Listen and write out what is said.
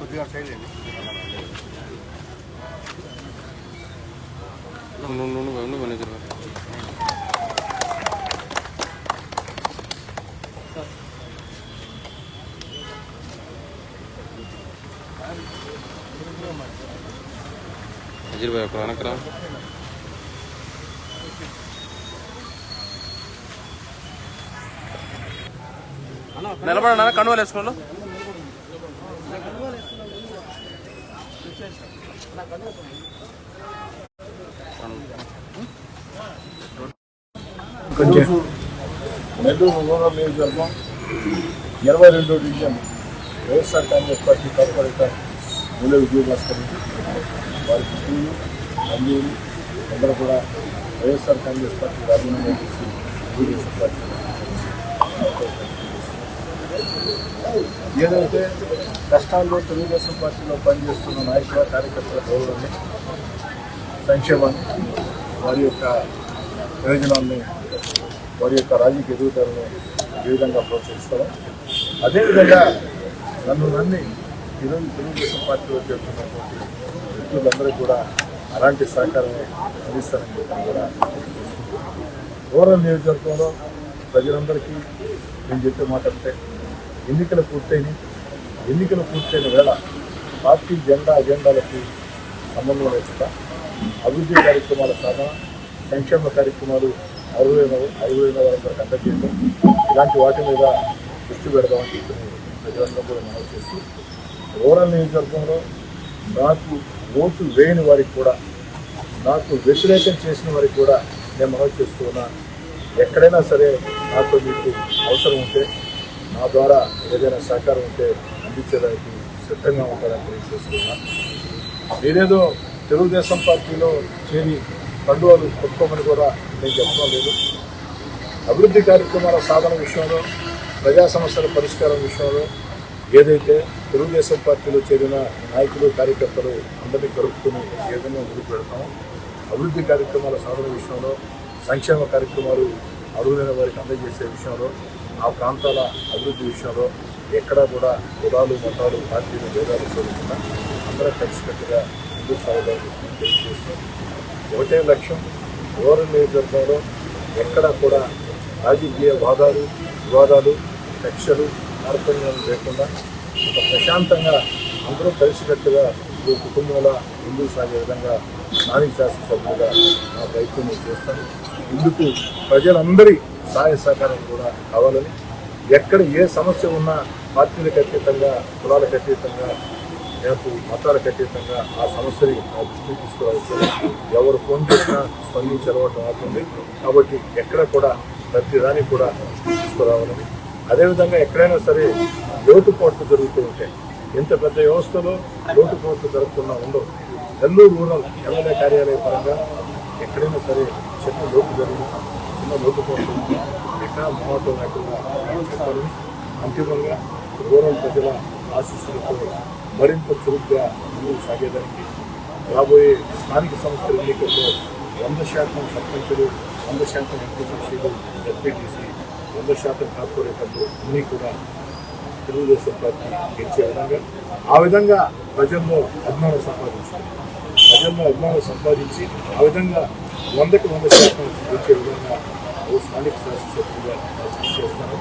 어디가 제일 내네? 노노노노 노노 노노 అజీర్ భాయ్ వేసుకోండి వెనకరా నెల్లూరు రూరల్ నియోజకవర్గం ఇరవై రెండో division YSR Congress party corporator Moola Vijayabhaskar వారి కుటుంబం అల్లూరు అందరూ కూడా వైఎస్ఆర్ కాంగ్రెస్ పార్టీ రాజీనామా చేసి తెలుగుదేశం పార్టీ ఏదైతే కష్టాల్లో తెలుగుదేశం పార్టీలో పనిచేస్తున్న నాయకుల కార్యకర్తల గౌరవాన్ని సంక్షేమాన్ని వారి యొక్క ప్రయోజనాన్ని వారి యొక్క రాజకీయ ఎదుగుదలను ఏ విధంగా ప్రోత్సహిస్తారో అదేవిధంగా నన్ను నన్ను ఈరోజు తెలుగుదేశం పార్టీలో చేరుతున్నటువంటి వ్యక్తులందరూ కూడా అలాంటి సహకారమే అందిస్తారని చెప్పి కూడా రూరల్ నియోజకవర్గంలో ప్రజలందరికీ నేను చెప్పే మాట అంటే ఎన్నికలు పూర్తయిన ఎన్నికలు పూర్తయిన వేళ పార్టీ జెండా అజెండాలకి సంబంధం లేకుండా అభివృద్ధి కార్యక్రమాల సాధన సంక్షేమ కార్యక్రమాలు అరువైన అరువైన వారందరూ కండక్ట్ చేయడం ఇలాంటి వాటి మీద దృష్టి పెడదామని చెప్పి ప్రజలందరూ కూడా మనవి చేస్తూ ఓరల్ నియోజకవర్గంలో నాకు ఓటు వేయని వారికి కూడా నాకు వ్యతిరేకం చేసిన వారికి కూడా నేను మనవి చేస్తూ ఎక్కడైనా సరే నాతో మీకు అవసరం ఉంటే నా ద్వారా ఏదైనా సహకారం ఉంటే అందించడానికి సిద్ధంగా ఉంటారని తెలియజేస్తున్నా. నేనేదో తెలుగుదేశం పార్టీలో చేరి పండుగలు కొట్టుకోమని కూడా నేను చెప్పడం లేదు. అభివృద్ధి కార్యక్రమాల సాధన విషయంలో ప్రజా సమస్యల పరిష్కారం విషయంలో ఏదైతే తెలుగుదేశం పార్టీలో చేరిన నాయకులు కార్యకర్తలు అందరినీ కలుపుకుని ఏ విధంగా ముందుకు పెడతామో అభివృద్ధి కార్యక్రమాల సాధన విషయంలో సంక్షేమ కార్యక్రమాలు అర్హులైన వారికి అందజేసే విషయంలో ఆ ప్రాంతాల అభివృద్ధి విషయంలో ఎక్కడా కూడా కులాలు మతాలు పార్టీలు భేదాలు చూడకుండా అందరూ కలిసికట్టుగా ముందుకు సాగడానికి తెలియజేస్తూ ఒకటే లక్ష్యం రూరల్ నియోజకవర్గంలో ఎక్కడా కూడా రాజకీయ వాదాలు వివాదాలు కక్షలు తారతమ్యాలు లేకుండా ఒక ప్రశాంతంగా అందరూ కలిసికట్టుగా ఈ కుటుంబంలో ముందుకు సాగే విధంగా స్థానిక శాసనసభ్యులుగా నా ప్రయత్నం చేస్తాను. ఇందుకు ప్రజలందరి సహాయ సహకారం కూడా కావాలని ఎక్కడ ఏ సమస్య ఉన్నా పార్టీలకు అతీతంగా కులాలకు అతీతంగా నాకు మతాలకు అతీతంగా ఆ సమస్యని నా దృష్టికి తీసుకురావచ్చు ఎవరు ఫోన్ చేసినా స్పందించి అలవాటు అవుతుంది కాబట్టి ఎక్కడ కూడా ప్రతిదానికి కూడా తీసుకురావాలని అదేవిధంగా ఎక్కడైనా సరే లోటుపాట్లు జరుగుతూ ఉంటాయి. ఇంత పెద్ద వ్యవస్థలో లోటుపాట్లు జరుగుతున్నా ఉండవు. నెల్లూరు రూరల్ ఎమ్మెల్యే కార్యాలయ పరంగా ఎక్కడైనా సరే చెట్టు లోటు జరిగి చిన్న లోటుపాట్లు ఉంటే ఎక్కడ మొహటం లేకుండా అంతిమంగా రూరల్ ప్రజల ఆశీస్సులతో మరింత చురుగ్గా ముందుకు సాగేదానికి రాబోయే స్థానిక సంస్థల ఎన్నికల్లో వంద శాతం సర్పంచులు వంద శాతం ఎంపీసీలు ఎస్పీటీసీ వంద శాతం కార్పొరేటర్లు అన్నీ కూడా తెలుగుదేశం పార్టీ గెలిచే విధంగా ఆ విధంగా ప్రజల్లో అభిమానం సంపాదించుకుంది. ప్రజల్లో అభిమానం సంపాదించి ఆ విధంగా వందకి వంద శాతం గెలిచే విధంగా ఓ స్థానిక శాసనసభ్యులుగా చేస్తాను